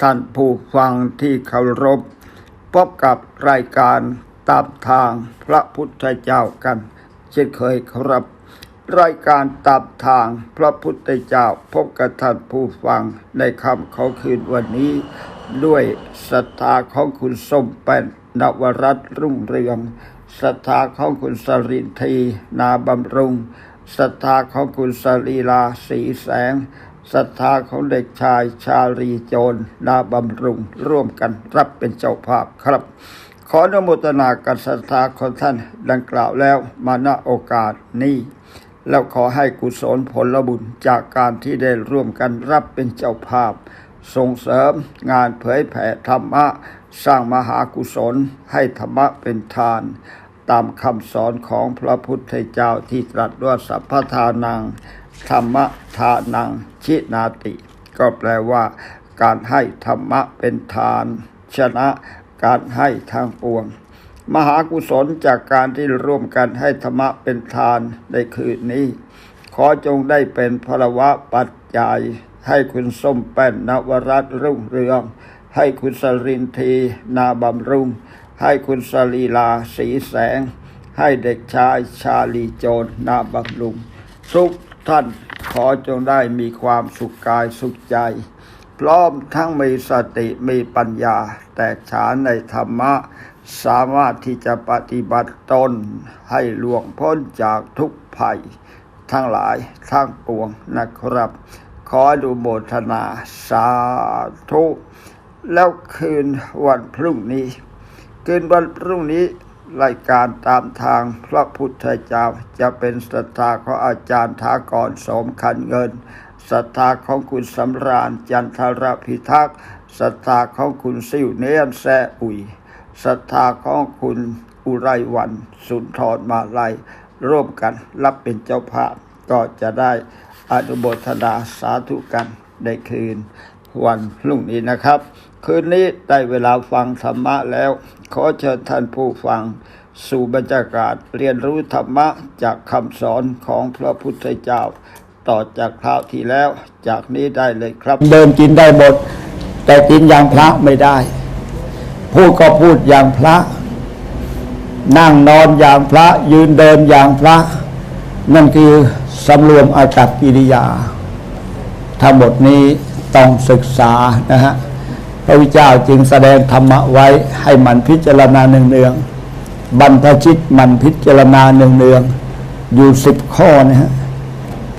ท่านผู้ฟังที่เคารพ พบกับรายการตามทางพระพุทธเจ้ากัน เช่นเคยครับ รายการตามทางพระพุทธเจ้าพบกับท่านผู้ฟังในคำเขาคืนวันนี้ ด้วยศรัทธาของคุณส้มเป็นนวรัตรุ่งเรืองศรัทธาของคุณสรินทีนาบำรุงศรัทธาของคุณสรีลาสีแสง ศรัทธาของเด็กชายชาลีโจรนาบำรุงร่วมกันรับเป็นเจ้าภาพครับ ขออนุโมทนากับศรัทธาของท่านดังกล่าวแล้วมาณโอกาสนี้แล้วขอให้กุศลผลบุญจากการที่ได้ร่วมกันรับเป็นเจ้าภาพ ส่งเสริมงานเผยแผ่ธรรมะ สร้างมหากุศลให้ธรรมะเป็นทาน ตามคำสอนของพระพุทธเจ้าที่ตรัสว่าสัพพทานัง ธรรมทานังชินาติ ก็แปลว่า การให้ธรรมะเป็นทาน ชนะการให้ทางปวง มหากุศลจากการที่ร่วมกันให้ธรรมะเป็นทานในคืนนี้ ขอจงได้เป็นพลวะปัจจัย ให้คุณส้มแป้นนวรัตรุ่งเรือง ให้คุณสรินทีนาบำรุง ให้คุณสลีลาสีแสง ให้เด็กชายชาลีโจรนาบำรุงทุก ท่านขอจงได้มีความสุขกายสุขใจ พร้อมทั้งมีสติมีปัญญา แตกฉานในธรรมะ สามารถที่จะปฏิบัติตนให้ล่วงพ้นจากทุกภัย ทั้งหลายทั้งปวงนะครับ ขอดูโมทนาสาธุแล้วคืนวันพรุ่งนี้ คืนวันพรุ่งนี้ รายการตามทางพระพุทธเจ้าจะเป็นศรัทธาของอาจารย์ทากรสมคันเงินศรัทธาของคุณสำราญจันทรพิทักษ์ศรัทธาของคุณสิวเนียนแซอุยศรัทธาของคุณอุไรวันสุนทรมาลัย ร่วมกันรับเป็นเจ้าภาพก็จะได้อนุโมทนาสาธุกันในคืนวันพรุ่งนี้นะครับ คืนนี้ได้เวลาฟังธรรมะแล้ว ขอเชิญท่านผู้ฟัง สู่บรรยากาศเรียนรู้ธรรมะจากคำสอนของพระพุทธเจ้า ต่อจากคราวที่แล้ว จากนี้ได้เลยครับ เดินกินได้หมด แต่กินอย่างพระไม่ได้ พูดก็พูดอย่างพระ นั่งนอนอย่างพระ ยืนเดินอย่างพระ นั่นคือสำรวมอากัปกิริยา ทั้งหมดนี้ต้องศึกษานะฮะ พระวิจ้าจึงแสดงธรรมะไว้ให้มันพิจารณาเนืองๆบรรพชิตมันพิจารณาเนืองๆอยู่สิบข้อนะฮะ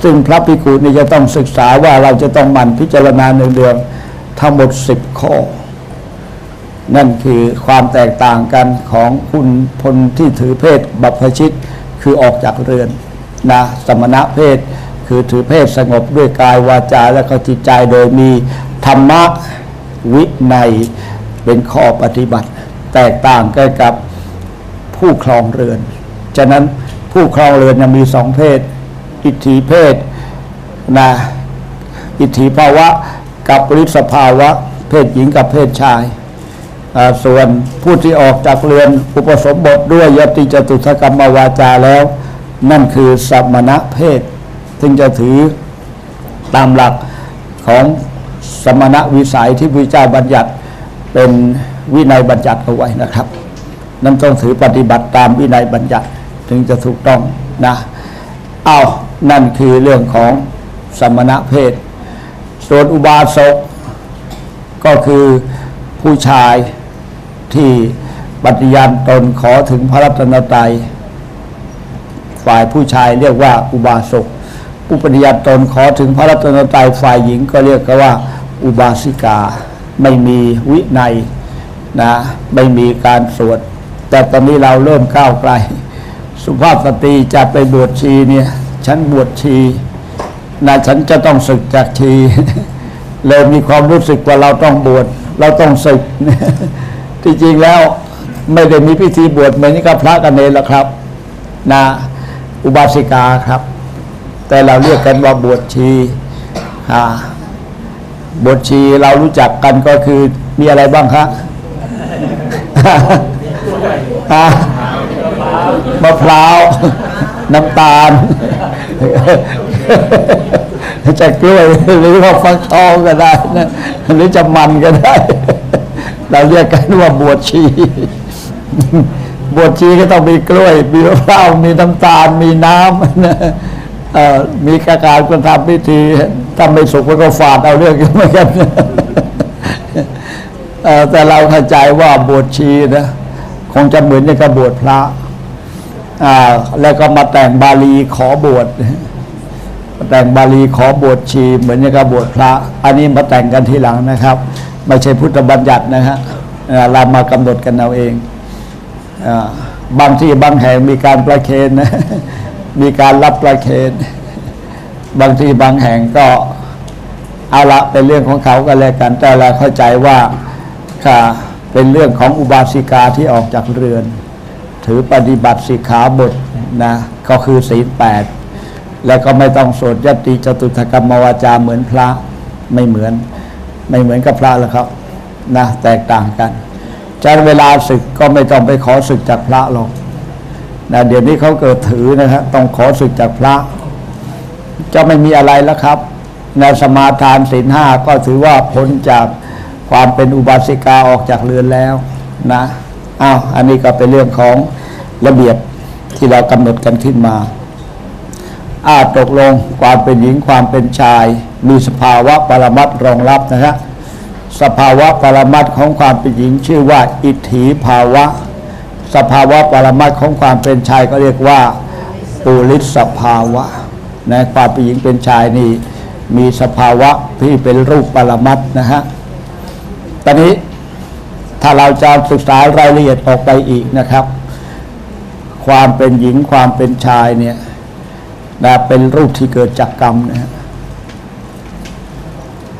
ซึ่งพระภิกษุนี่จะต้องศึกษาว่าเราจะต้องมันพิจารณาเนืองๆทั้งหมดสิบข้อ นั่นคือความแตกต่างกันของคุณพลที่ถือเพศบัพชิตคือออกจากเรือนนะสมณะเพศคือถือเพศสงบด้วยกายวาจาและก็จิตใจโดยมีธรรมะ วินัยเป็นข้อปฏิบัติ แตกต่างกันกับผู้ครองเรือน ฉะนั้นผู้ครองเรือนมีสองเพศ อิทธิเพศนะอิทธิภาวะกับปริสภาวะ เพศหญิงกับเพศชาย ส่วนผู้ที่ออกจากเรือนอุปสมบทด้วยยติจตุถกรรมวาจาแล้ว นั่นคือสมณะเพศซึ่งจะถือตามหลักของ สมณะวิสัยที่พระเจ้าบัญญัติเป็นวินัยบัญญัติเอาไว้นะครับนั่นต้องถือปฏิบัติตามวินัยบัญญัติถึงจะถูกต้องนะเอานั่นคือเรื่องของสมณะเพศ ส่วนอุบาสกก็คือผู้ชายที่ปฏิญาณตนขอถึงพระรัตนตรัยฝ่ายผู้ชายเรียกว่าอุบาสกผู้ปฏิญาณตนขอถึงพระรัตนตรัยฝ่ายหญิงก็เรียกกันว่า อุบาสิกา ไม่มีวินัยนะไม่มีการสวด แต่ตอนนี้เราเริ่มก้าวไกล สุภาพสตรีจะไปบวชชีเนี่ยฉันบวชชีนะฉันจะต้องศึกจากชีเลยมีความรู้สึกว่าเราต้องบวชเราต้องศึก ที่จริงแล้วไม่ได้มีพิธีบวชเหมือนกับพระกันเองหรอกครับนะอุบาสิกาครับ แต่เราเรียกกันว่าบวชชีอ่า บวชชีเรารู้จักกันก็คือมีอะไรบ้างครับอ่ามะพร้าว น้ำตาลจะกล้วยหรือว่าฟักทองก็ได้นะหรือจะมันก็ได้ เราเรียกกันว่าบวชชีบวชชีก็ต้องมีกล้วย มีมะพร้าวมีน้ำตาล มีน้ำนะเอ่อมีกาการกระทำพิธี ถ้าไม่สุกมันก็ฝาดเอาเรื่องเหมือนกันแต่เราเข้าใจว่าบวชชีนะคงจะเหมือนในกับบวชพระแล้วก็มาแต่งบาลีขอบวชแต่งบาลีขอบวชชี เหมือนในกับบวชพระ อันนี้มาแต่งกันทีหลังนะครับ ไม่ใช่พุทธบัญญัตินะฮะเรามากำหนดกันเอาเองอบางที่บางแห่งมีการประเคนนะมีการรับประเคนบางที่บางแห่งก็ เอาละเป็นเรื่องของเขาก็แล้วกัน แต่เราเข้าใจว่าค่ะเป็นเรื่องของอุบาสิกาที่ออกจากเรือน ถือปฏิบัติสิกขาบทนะก็คือศีลแปดแล้วก็ไม่ต้องสวดยตติจตุถกรรมวาจาเหมือนพระไม่เหมือน ไม่เหมือนกับพระแล้วครับนะแตกต่างกันจากเวลาศึกก็ไม่ต้องไปขอศึกจากพระหรอกนะเดี๋ยวนี้เขาเกิดถือนะฮะต้องขอศึกจากพระ จะไม่มีอะไรแล้วครับ ในสมาทานศีลห้าก็ถือว่าพ้นจากความเป็นอุบาสิกาออกจากเรือนแล้วนะอ้าวอันนี้ก็เป็นเรื่องของระเบียบที่เรากำหนดกันขึ้นมาอ้าตกลงความเป็นหญิงความเป็นชาย มีสภาวะปรมัตรองรับนะฮะสภาวะปรมัตของความเป็นหญิงชื่อว่า อิทธิภาวะ สภาวะปรมัตของความเป็นชายก็เรียกว่าปุริสภาวะนะความเป็นหญิงเป็นชายนี่ มีสภาวะที่เป็นรูปปรมัตนะฮะ ตอนนี้ถ้าเราจะศึกษารายละเอียดออกไปอีกนะครับ ความเป็นหญิงความเป็นชายเนี่ยนะเป็นรูปที่เกิดจากกรรมนะฮะ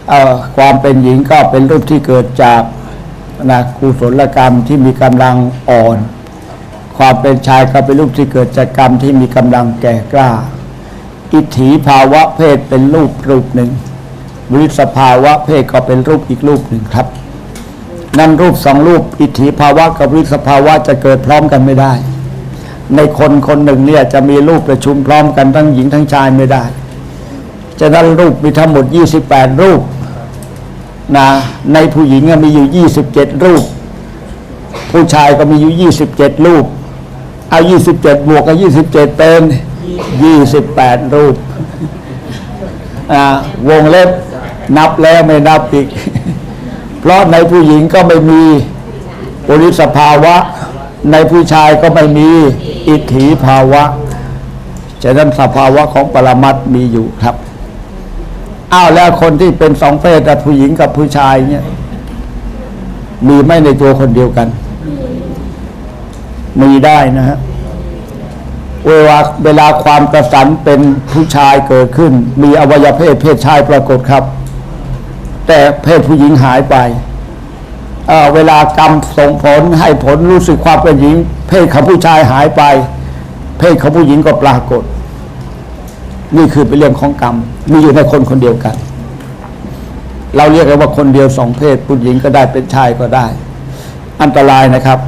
เอ่อความเป็นหญิงก็เป็นรูปที่เกิดจากนะกุศลกรรมที่มีกำลังอ่อน ความเป็นชายก็เป็นรูปที่เกิดจากกรรมที่มีกำลังแก่กล้า อิทธิภาวะเพศเป็นรูปรูปหนึ่งวิสภาวะเพศก็เป็นรูปอีกรูปหนึ่งครับ นั่นรูปสองรูป อิทธิภาวะกับวิสภาวะจะเกิดพร้อมกันไม่ได้ ในคนคนหนึ่งเนี่ยจะมีรูปประชุมพร้อมกันทั้งหญิงทั้งชายไม่ได้ฉะนั้นรูปมีทั้งหมด 28 รูปนะในผู้หญิงมีอยู่ 27 รูป ผู้ชายก็มีอยู่ 27 รูป เอา 27 บวกกับ 27 เป็น 28รูปอ่าวงเล็บนับแล้วไม่นับอีก เพราะในผู้หญิงก็ไม่มีปริสภาวะ ในผู้ชายก็ไม่มีอิทธิภาวะ ฉะนั้นสภาวะของปรมัตมีอยู่ครับ อ้าวแล้วคนที่เป็นสองเพศแต่ผู้หญิงกับผู้ชายเนี่ย มีไม่ในตัวคนเดียวกัน มีได้นะฮะ เวลาเวลาความกระสันเป็นผู้ชายเกิดขึ้น มีอวัยวะเพศเพศชายปรากฏครับ แต่เพศผู้หญิงหายไปเเวลากรรมส่งผลให้ผลรู้สึกความเป็นหญิง เพศของผู้ชายหายไป เพศของผู้หญิงก็ปรากฏ นี่คือเป็นเรื่องของกรรม มีอยู่ในคนคนเดียวกัน เราเรียกกันว่าคนเดียวสองเพศผู้หญิงก็ได้เป็นชายก็ได้ อันตรายนะครับ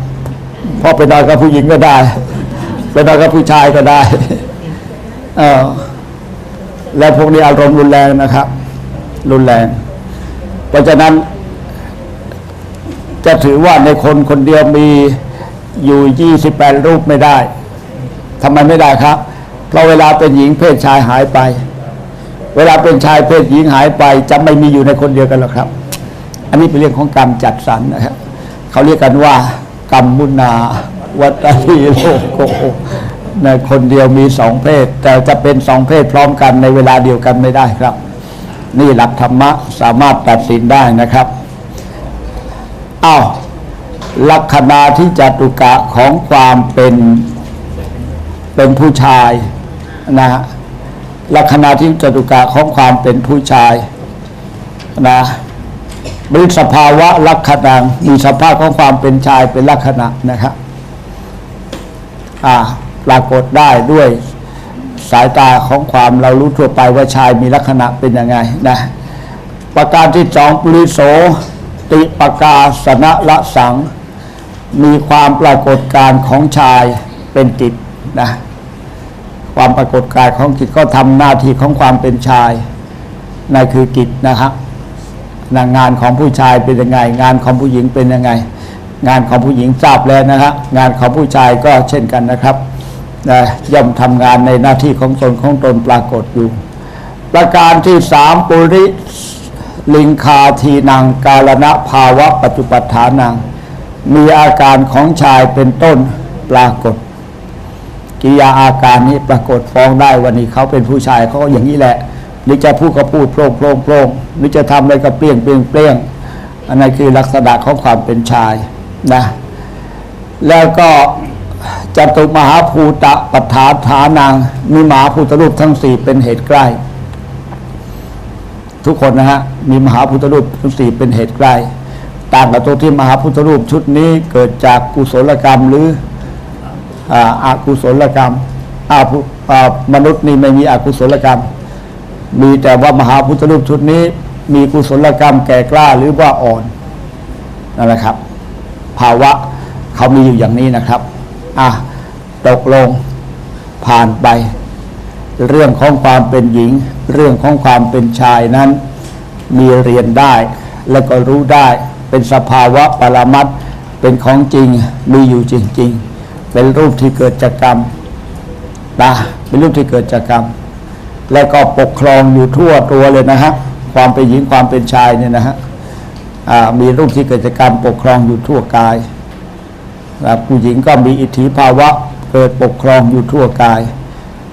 พราะไปนอนกับผู้หญิงก็ได้ ไปนอนกับผู้ชายก็ได้เออและพวกนี้อารมณ์รุนแรงนะครับ รุนแรง เพราะฉะนั้น จะถือว่าในคนคนเดียวมีอยู่28รูปไม่ได้ทำไมไม่ได้ครับ เพราะเวลาเป็นหญิงเพศชายหายไป เวลาเป็นชายเพศหญิงหายไปจะไม่มีอยู่ในคนเดียวกันหรอกครับ อันนี้เป็นเรื่องของกรรมจัดสรรนะครับเขาเรียกกันว่ากรรมมุนา วัตถีโลโกในคนเดียวมีสองเพศ แต่จะเป็นสองเพศพร้อมกันในเวลาเดียวกันไม่ได้ครับ นี่หลักธรรมะสามารถตัดสินได้นะครับอ้าวลักษณะที่จตุกะของความเป็นเป็นผู้ชายนะลักษณะที่จตุกะของความเป็นผู้ชายนะมีสภาวะลักษณะมีสภาพของความเป็นชายเป็นลักษณะนะครับ ปรากฏได้ด้วยสายตาของความเรารู้ทั่วไปว่าชายมีลักษณะเป็นยังไงนะประการที่สองปริโสติปกาสนะละสัง มีความปรากฏการของชายเป็นจิตนะความปรากฏกายของจิตก็ทำหน้าที่ของความเป็นชายนั่นคือกิจนะครับงานของผู้ชายเป็นยังไง งานของผู้หญิงเป็นยังไง งานของผู้หญิงทราบแล้วนะครับงานของผู้ชายก็เช่นกันนะครับนะย่อมทำงานในหน้าที่ของตนของตนปรากฏอยู่ ประการที่สามปุริลิงคาทีนังกาลณะภาวะปัจจุปัฏฐานัง มีอาการของชายเป็นต้นปรากฏกิริยาอาการนี้ปรากฏฟ้องได้วันนี้เขาเป็นผู้ชายเขาก็อย่างนี้แหละ หรือจะพูดก็พูดโปร่งโปร่งโปร่งหรือจะทำอะไรก็เปรี้ยงเปรี้ยงเปรี้ยงอันนั้นคือลักษณะของความเป็นชาย นะ แล้วก็จตุมหาภูตะปัฏฐานฐานังมีมหาภูตรูปทั้งสี่เป็นเหตุใกล้ ทุกคนนะฮะมีมหาพุทธรูปทั้งสี่เป็นเหตุใกล้ ต่างกับตัวที่มหาพุทธรูปชุดนี้เกิดจากกุศลกรรมหรืออากุศลกรรมอามนุษย์นี่ไม่มีอกุศลกรรม มีแต่ว่ามหาพุทธรูปชุดนี้ มีกุศลกรรมแก่กล้าหรือว่าอ่อนนั่นแหละครับ ภาวะเขามีอยู่อย่างนี้นะครับ อะ ตกลงผ่านไป เรื่องของความเป็นหญิง เรื่องของความเป็นชายนั้น มีเรียนได้ แล้วก็รู้ได้ เป็นสภาวะปรมัตเป็นของจริงมีอยู่จริง ๆ เป็นรูปที่เกิดจากกรรมนะเป็นรูปที่เกิดจากกรรม และก็ปกครองอยู่ทั่วตัวเลยนะฮะความเป็นหญิงความเป็นชายเนี่ยนะฮะ มีรูปที่เกิดจากกรรมปกครองอยู่ทั่วกายผู้หญิงก็มีอิทธิภาวะเกิดปกครองอยู่ทั่วกาย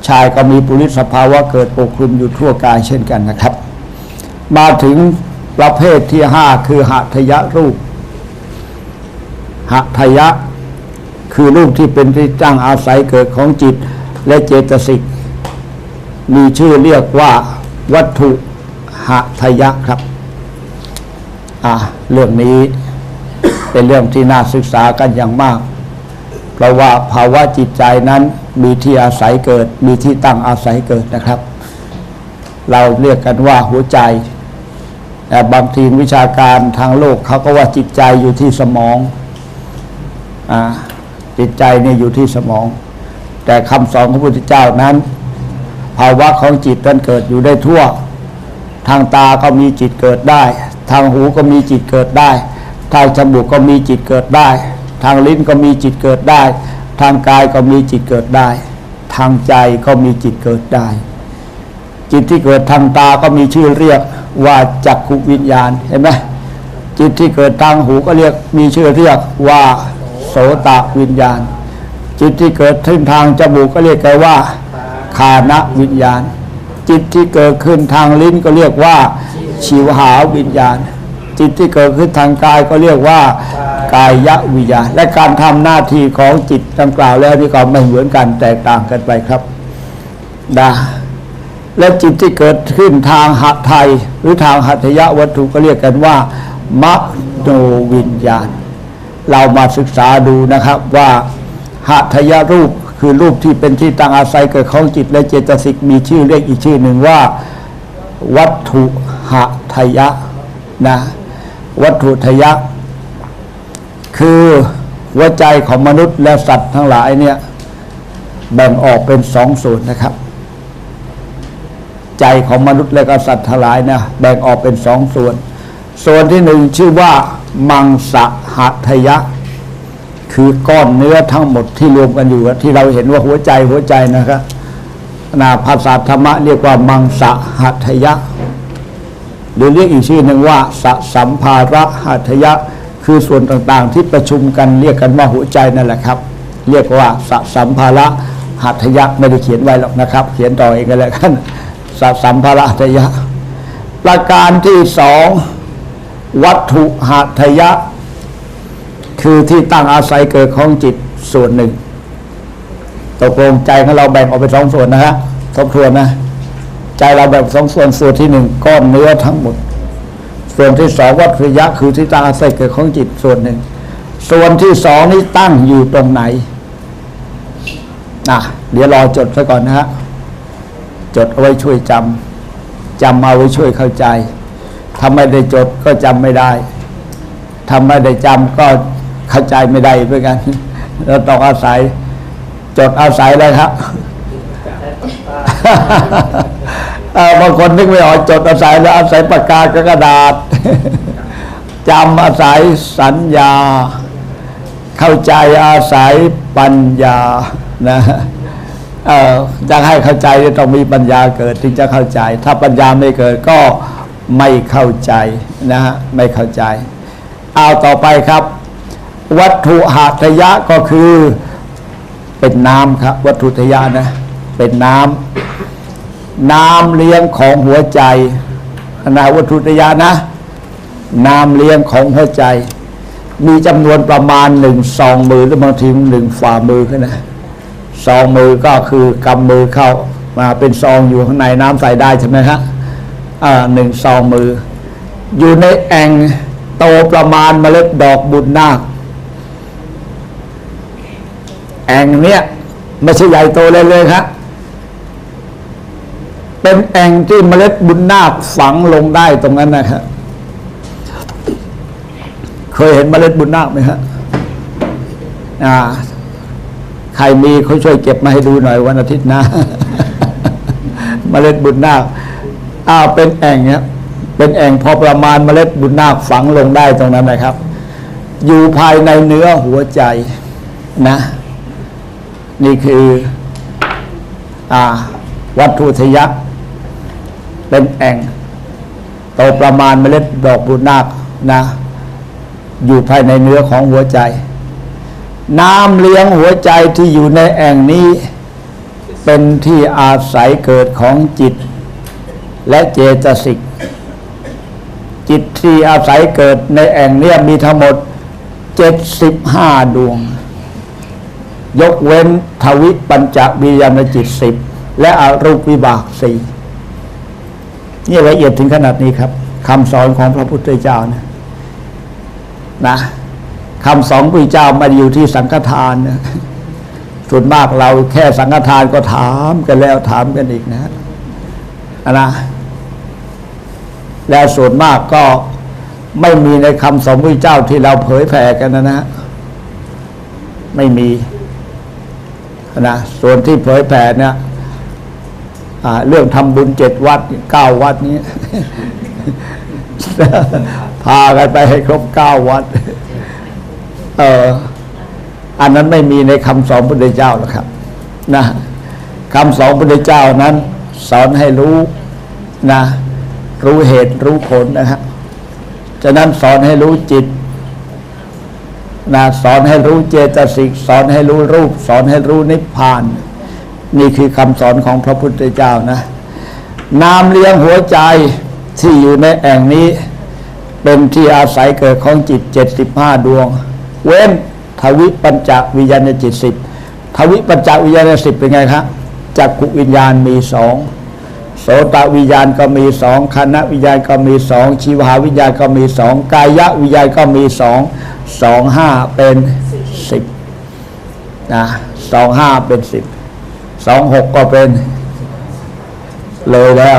ชายก็มีปุริสภาวะเกิดปกคลุมอยู่ทั่วกายเช่นกันนะครับ มาถึงประเภทที่ห้าคือหัตถยรูปหัตยะ คือรูปที่เป็นที่ตั้งอาศัยเกิดของจิตและเจตสิก มีชื่อเรียกว่าวัตถุหัตยะครับ อ่าเรื่องนี้เป็นเรื่องที่น่าศึกษากันอย่างมาก เพราะว่าภาวะจิตใจนั้นมีที่อาศัยเกิด มีที่ตั้งอาศัยเกิดนะครับ เราเรียกกันว่าหัวใจแต่บางทีวิชาการทางโลกเขาก็ว่าจิตใจอยู่ที่สมองอาจิตใจเนี่ยอยู่ที่สมอง แต่คำสอนของพระพุทธเจ้านั้น ภาวะของจิตนั้นเกิดอยู่ได้ทั่ว ทางตาก็มีจิตเกิดได้ ทางหูก็มีจิตเกิดได้ ทางจมูกก็มีจิตเกิดได้ ทางลิ้นก็มีจิตเกิดได้ ทางกายก็มีจิตเกิดได้ ทางใจก็มีจิตเกิดได้ จิตที่เกิดทางตาก็มีชื่อเรียกว่าจักขุวิญญาณเห็นไหมจิตที่เกิดทางหูก็เรียกมีชื่อเรียกว่าโสตวิญญาณ จิตที่เกิดขึ้นทางจมูกก็เรียกกันว่าคานวิญญาณ จิตที่เกิดขึ้นทางลิ้นก็เรียกว่า ชิวหาวิญญาณ จิตที่เกิดขึ้นทางกายก็เรียกว่ากายวิญญาณ และการทำหน้าที่ของจิตดังกล่าวแล้วนี่ก็ไม่เหมือนกันแตกต่างกันไปครับนะและจิตที่เกิดขึ้นทางหัตไทยหรือทางหัตถยวัตถุก็เรียกกันว่ามโนวิญญาณ เรามาศึกษาดูนะครับว่าหัตถยรูปคือรูปที่เป็นที่ตั้งอาศัยเกิดของจิตและเจตสิกมีชื่อเรียกอีกชื่อหนึ่งว่า วัตถุ หัตถยะนะวัตถุทยะ คือหัวใจของมนุษย์และสัตว์ทั้งหลายเนี่ยแบ่งออกเป็นสองส่วนนะครับ ใจของมนุษย์และก็สัตว์ทั้งหลายนะแบ่งออกเป็นสองส่วน ส่วนที่หนึ่งชื่อว่า มังสะหัตถยะ คือก้อนเนื้อทั้งหมดที่รวมกันอยู่ ที่เราเห็นว่าหัวใจหัวใจนะครับนาภาษาธรรมะเรียกว่ามังสะหัตถยะ รือเรียกอีกชื่อหนึ่งว่าสสัมภาระหัตถยะ คือส่วนต่างๆ ที่ประชุมกันเรียกกันว่าหัวใจนั่นแหละครับ เรียกว่าสสัมภาระหัตถยะไม่ได้เขียนไว้หรอกนะครับ เขียนต่อเองกันแล้วกันสสัมภาระหัตถยะ ประการที่สองวัตถุหัตถยะ คือที่ตั้งอาศัยเกิดของจิตส่วนหนึ่งตกลงใจของเราแบ่งออกเป็นสองส่วนนะฮะทบทวนนะ ใจเราแบ่งเป็นสองส่วนส่วนที่หนึ่งก้อนเนื้อทั้งหมด ส่วนที่สองวัตถุยะคือที่ตั้งอาศัยเกิดของจิตส่วนหนึ่ง ส่วนที่สองนี้ตั้งอยู่ตรงไหนนะเดี๋ยวรอจดซะก่อนนะฮะจดเอาไว้ช่วยจำจำเอาไว้ช่วยเข้าใจถ้าไม่ได้จดก็จำไม่ได้ถ้าไม่ได้จำก็เข้าใจไม่ได้เหมือนกันเราต้องอาศัย จดอาศัยเลยครับ บางคนนึกไม่ออกจดอาศัยแล้วอาศัยปากกากระดาษจำอาศัยสัญญา เข้าใจอาศัยปัญญานะเออจะให้เข้าใจต้องมีปัญญาเกิดถึงจะเข้าใจ ถ้าปัญญาไม่เกิดก็ไม่เข้าใจนะฮะไม่เข้าใจ เอาต่อไปครับ วัตถุหาทยะก็คือเป็นน้ำครับ วัตถุทยะนะ เป็นน้ำ น้ำเลี้ยงของหัวใจนะวัตถุทยะนะน้ำเลี้ยงของหัวใจ มีจำนวนประมาณหนึ่งสองมือหรือบางทีหนึ่งฝ่ามือขึ้นนะสองมือก็คือกำมือเข้ามาเป็นซองอยู่ข้างในน้ำใส่ได้ใช่ไหมครับอ่าหนึ่งซองมือ อยู่ในแองโตประมาณเมล็ดดอกบุญนาคแองเนี้ยไม่ใช่ใหญ่โตเลยเลยครับ เป็นแอ่งที่เมล็ดบุญนาคฝังลงได้ตรงนั้นนะครับเคยเห็นเมล็ดบุญนาคไหมฮะอ่า ใครมีเขาช่วยเก็บมาให้ดูหน่อยวันอาทิตย์นะเมล็ดบุญนาคอ้าวเป็นแอ่งเนี่ยเป็นแอ่งพอประมาณเมล็ดบุญนาคฝังลงได้ตรงนั้นนะครับ อยู่ภายในเนื้อหัวใจนะ นี่คือ อ่า วัตถุทยะ เป็นแอ่งโตประมาณเมล็ดดอกบุญนาคนะ อยู่ภายในเนื้อของหัวใจ น้ำเลี้ยงหัวใจที่อยู่ในแอ่งนี้ เป็นที่อาศัยเกิดของจิต และเจตสิกจิตที่อาศัยเกิดในแอ่งเนี้ยมีทั้งหมดเจ็ดสิบห้าดวง ยกเว้นทวิปัญจวิญญาณจิตสิบและอรูปวิบากสี่ นี่ละเอียดถึงขนาดนี้ครับคำสอนของพระพุทธเจ้านะนะคำสอนพระเจ้ามาอยู่ที่สังฆทานนะส่วนมากเราแค่สังฆทานก็ถามกันแล้วถามกันอีกนะนะแล้วส่วนมากก็ไม่มีในคำสอนพระเจ้าที่เราเผยแผ่กันนะนะ ไม่มีนะส่วนที่เผยแผ่เนี่ย เรื่องทำบุญเจ็ดวัดเก้าวัดนี้ พากันไปให้ครบเก้าวัด เอออันนั้นไม่มีในคำสอนพระเจ้าหรอกครับ นะคำสอนพระเจ้านั้น สอนให้รู้นะ รู้เหตุรู้ผลนะฮะฉะนั้นสอนให้รู้จิตนะสอนให้รู้เจตสิกสอนให้รู้รูป สอนให้รู้นิพพาน นี่คือคำสอนของพระพุทธเจ้านะ น้ำเลี้ยงหัวใจที่อยู่ในแอ่งนี้ เป็นที่อาศัยเกิดของจิตเจ็ดสิบห้าดวง เว้นทวิปัญจวิญญาณจิตสิบทวิปัญจวิญญาณสิบเป็นไงครับจักกุวิญญาณมีสองโสตวิญญาณก็มีสองคณะวิญญาณก็มีสองชีวหาวิญญาณก็มีสองกายวิญญาณก็มีสองสองห้าเป็นสิบนะสองห้าเป็นสิบ สองหกก็เป็น เลยแล้ว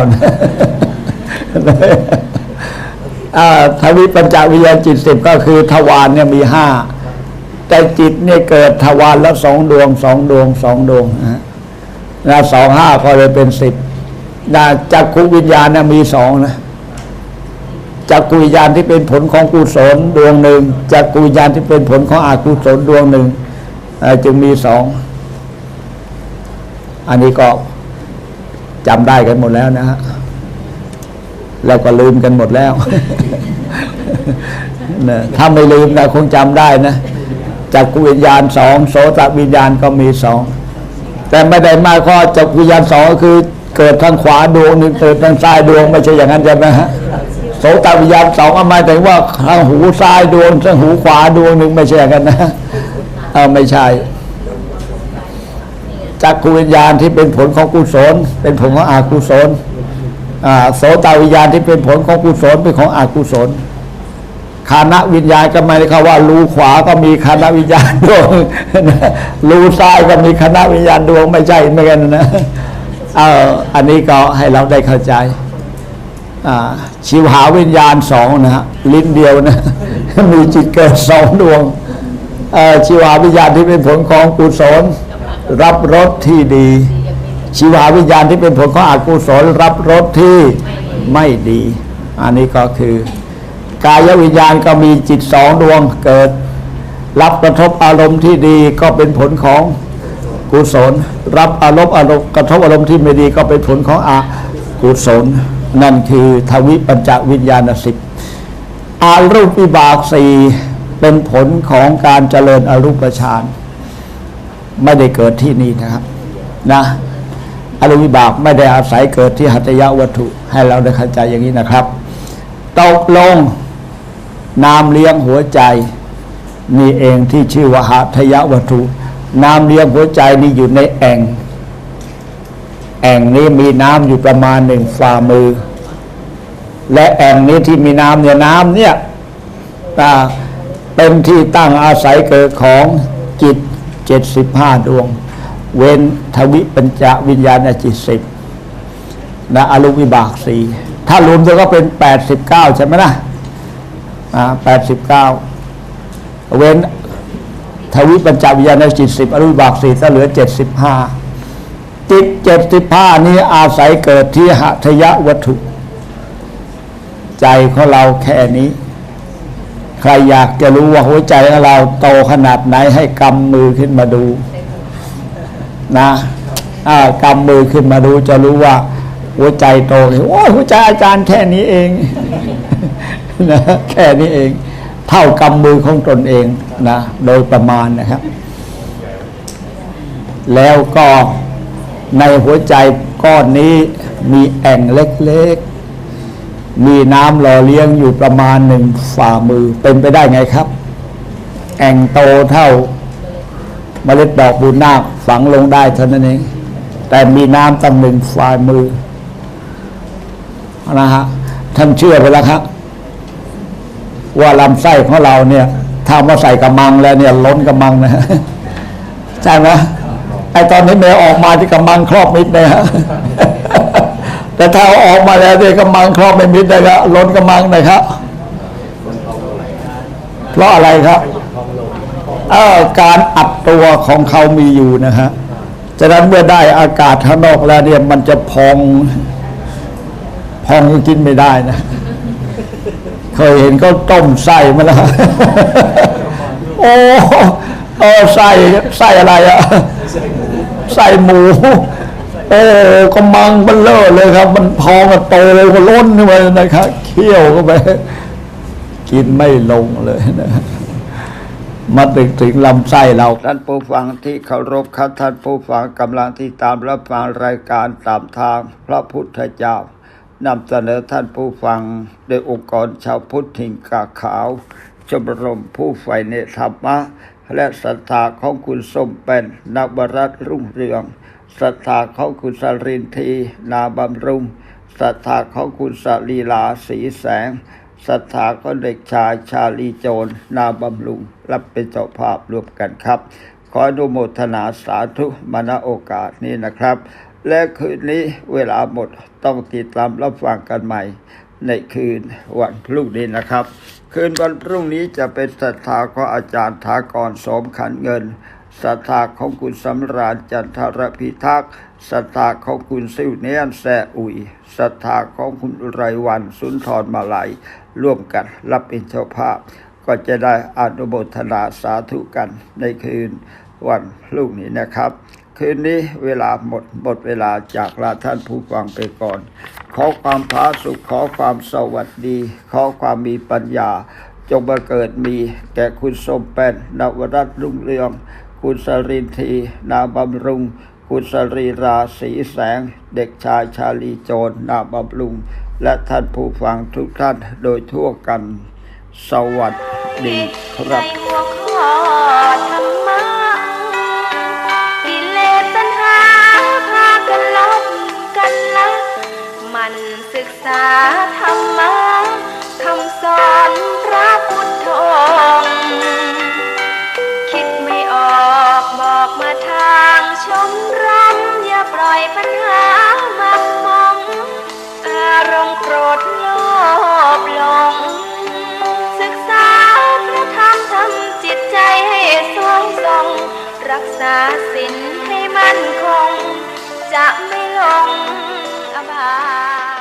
ทวิปัญจวิญญาณจิตสิบก็คือทวารเนี่ยมีห้าแต่จิตเนี่ยเกิดทวารและสองดวงสองดวงสองดวงนะนะสองห้าก็เลยเป็นสิบนะจักขุวิญญาณเนี่ยมีสองนะจักขุวิญญาณที่เป็นผลของกุศลดวงหนึ่งจักขุวิญญาณที่เป็นผลของอกุศลดวงหนึ่งจึงมีสอง อันนี้ก็จำได้กันหมดแล้วนะฮะแล้วก็ลืมกันหมดแล้วนะถ้าไม่ลืมนะคงจำได้นะจักรวิญญาณสองโสตวิญญาณก็มีสองแต่ไม่ได้มายความว่าจักรวิญญาณสองก็คือ เกิดทางขวาดวงหนึ่งเกิดทางซ้ายดวงไม่ใช่อย่างนั้นใช่ไหมฮะโสตวิญญาณสองหมายถึงว่าทางหูซ้ายดวงทางหูขวาดวงหนึ่งไม่ใช่อย่างนั้นนะเออไม่ใช่ จักรวิญญาณที่เป็นผลของกุศล เป็นผลของอกุศลโสตวิญญาณที่เป็นผลของกุศลเป็นของอกุศลคานะวิญญาณก็หมายความว่ารูขวาก็มีคานะวิญญาณดวงรูซ้ายก็มีคณะวิญญาณดวงไม่ใช่เหมือนกันนะเอออันนี้ก็ให้เราได้เข้าใจชิวหาวิญญาณสองนะฮะลิ้นเดียวนะมีจิตเกิดสองดวงชิวหาวิญญาณที่เป็นผลของกุศล รับรสที่ดี ชีวาวิญญาณที่เป็นผลของอกุศลรับรสที่ไม่ดี อันนี้ก็คือ กายวิญญาณก็มีจิตสองดวงเกิด รับกระทบอารมณ์ที่ดีก็เป็นผลของกุศล รับอารมณ์อารมณ์กระทบอารมณ์ที่ไม่ดีก็เป็นผลของอกุศล นั่นคือทวิปัญจวิญญาณสิบอารูปวิบากสี่เป็นผลของการเจริญอรูปฌาน ไม่ได้เกิดที่นี่นะครับ นะอรูปวิบากไม่ได้อาศัยเกิดที่หัตถยวัตถุ ให้เราได้เข้าใจอย่างนี้นะครับตกลงน้ำเลี้ยงหัวใจ นี่เองที่ชื่อว่าหัตถยวัตถุน้ำเลี้ยงหัวใจนี่อยู่ในแอ่ง แอ่งนี้มีน้ำอยู่ประมาณหนึ่งฝ่ามือ และแอ่งนี้ที่มีน้ำเนี่ยน้ำเนี่ยอ่าเป็นที่ตั้งอาศัยเกิดของจิต จ็ดสิบห้าดวง เว้นทวิปัญจวิญญาณจิตสิบนะอรูปวิบากสี่ถ้ารวมตัวก็เป็นแปดสิบเก้าใช่ไหมนะอ่าแปดสิบเก้าเว้นทวิปัญจวิญญาณจิตสิบอรูปวิบากสี่ก็เหลือเจ็ดสิบห้าจิตเจ็ดสิบห้านี้อาศัยเกิดที่หัตถยวัตถุ ใจของเราแค่นี้ ใครอยากจะรู้ว่าหัวใจของเราโตขนาดไหนให้กำมือขึ้นมาดู นะกำมือขึ้นมาดูจะรู้ว่า หัวใจโตโอ้หัวใจอาจารย์แค่นี้เองนะแค่นี้เอง เท่ากำมือของตนเองนะโดยประมาณนะครับ แล้วก็ในหัวใจก้อนนี้มีแอ่งเล็กๆ มีน้ำหล่อเลี้ยงอยู่ประมาณหนึ่งฝ่ามือ เป็นไปได้ไงครับ แอ่งโตเท่าเมล็ดดอกบุญนาคฝังลงได้เท่านั้นเอง แต่มีน้ำตั้งหนึ่งฝ่ามือนะฮะท่านเชื่อไปแล้วครับ ว่าลำไส้ของเราเนี่ยถ้ามาใส่กระมังแล้วเนี่ยล้นกระมังนะใช่ไหมไอตอนนี้แมวออกมาที่กระมังครอบมิดเลยฮะ แต่ถ้าเอาออกมาแล้วเนี่ยกระมังครอบไม่มิดเลยครับล้นกระมังนะครับเพราะอะไรครับอ่อการอัดตัวของเขามีอยู่นะฮะฉะนั้นเมื่อได้อากาศข้างนอกแล้วเนี่ยมันจะพองพองกินไม่ได้นะ เคยเห็นเขาต้มไส้มาแล้วโอ้เออไส้ไส้อะไรอะไส้หมู โอ้กำมังเบลเลอร์เลยครับ มันพองกันโตเลยก็ล้นขึ้นไปนะครับเคี่ยวเข้าไปกินไม่ลงเลยนะมาถึงถึงลำไส้เรา ท่านผู้ฟังที่เคารพครับท่านผู้ฟังกำลังที่ตามรับฟังรายการตามทางพระพุทธเจ้านำเสนอท่านผู้ฟังโดยองค์กรชาวพุทธถิ่งกาขาวชมรมผู้ใฝ่ในธรรมะ และศรัทธาของคุณสมเป็นนวรัตรุ่งเรือง ศรัทธาของคุณสรินทีนาบำรุงศรัทธาของคุณสลีลาสีแสงศรัทธาของเด็กชายชาลีโจรนาบำรุง รับเป็นเจ้าภาพรวมกันครับ ขออนุโมทนาสาธุมณโอกาสนี้นะครับ และคืนนี้เวลาหมดต้องติดตามรับฟังกันใหม่ ในคืนวันพรุ่งนี้นะครับ คืนวันพรุ่งนี้จะเป็นศรัทธาของอาจารย์ถากรสมขันเงิน ศรัทธาของคุณสำราญจันทรพิทักษ์ศรัทธาของคุณซิวเนียนแซอุยศรัทธาของคุณไรวันสุนทรมาลัย ร่วมกันรับเป็นเจ้าภาพ ก็จะได้อนุโมทนาสาธุกันในคืนวันพรุ่งนี้นะครับ คืนนี้เวลาหมดหมดเวลาจากลาท่านผู้ฟังไปก่อน ขอความผาสุขขอความสวัสดี ขอความมีปัญญา จงบังเกิดมีแก่คุณสมเป็นนวรัตน์รุ่งเรือง คุณสรินทีนาบำรุง คุณสรีราสีแสง เด็กชายชาลีโจรนาบำรุง และท่านผู้ฟังทุกท่านโดยทั่วกัน สวัสดีครับหัวข้อธรรมะกิเลสตัณหาพากันลบกันละมันศึกษาธรรมะคำสอนพระพุทธองค์ มาทางชมรมอย่าปล่อยปัญหามักมอง อารมณ์โกรธโลภหลง ศึกษาพระธรรมทำจิตใจให้สวงทรงรักษาศีลให้มั่นคง จะไม่หลงอบาย